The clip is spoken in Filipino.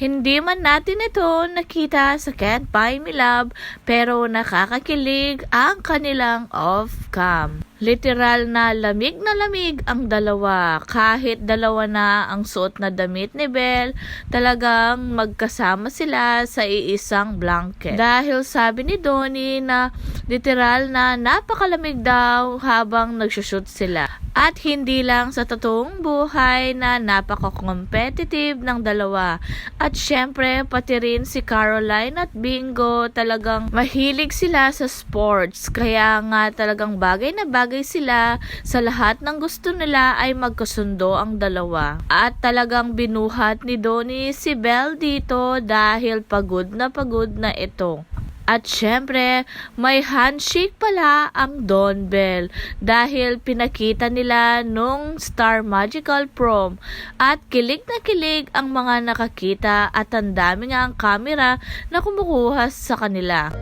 Hindi man natin ito nakita sa Can't Buy Me Love pero nakakakilig ang kanilang off-cam. Literal na lamig na lamig ang dalawa. Kahit dalawa na ang suot na damit ni Belle, talagang magkasama sila sa iisang blanket. Dahil sabi ni Donnie na literal na napakalamig daw habang nagsushoot sila. At hindi lang sa totoong buhay na napaka-competitive ng dalawa. At syempre, pati rin si Caroline at Bingo talagang mahilig sila sa sports. Kaya nga talagang bagay na bagay sila sa lahat ng gusto nila ay magkasundo ang dalawa. At talagang binuhat ni Donnie si Belle dito dahil pagod na pagod na ito. At syempre, may handshake pala ang Don Bell dahil pinakita nila nung Star Magical Prom at kilig na kilig ang mga nakakita at ang dami nga ang camera na kumukuha sa kanila.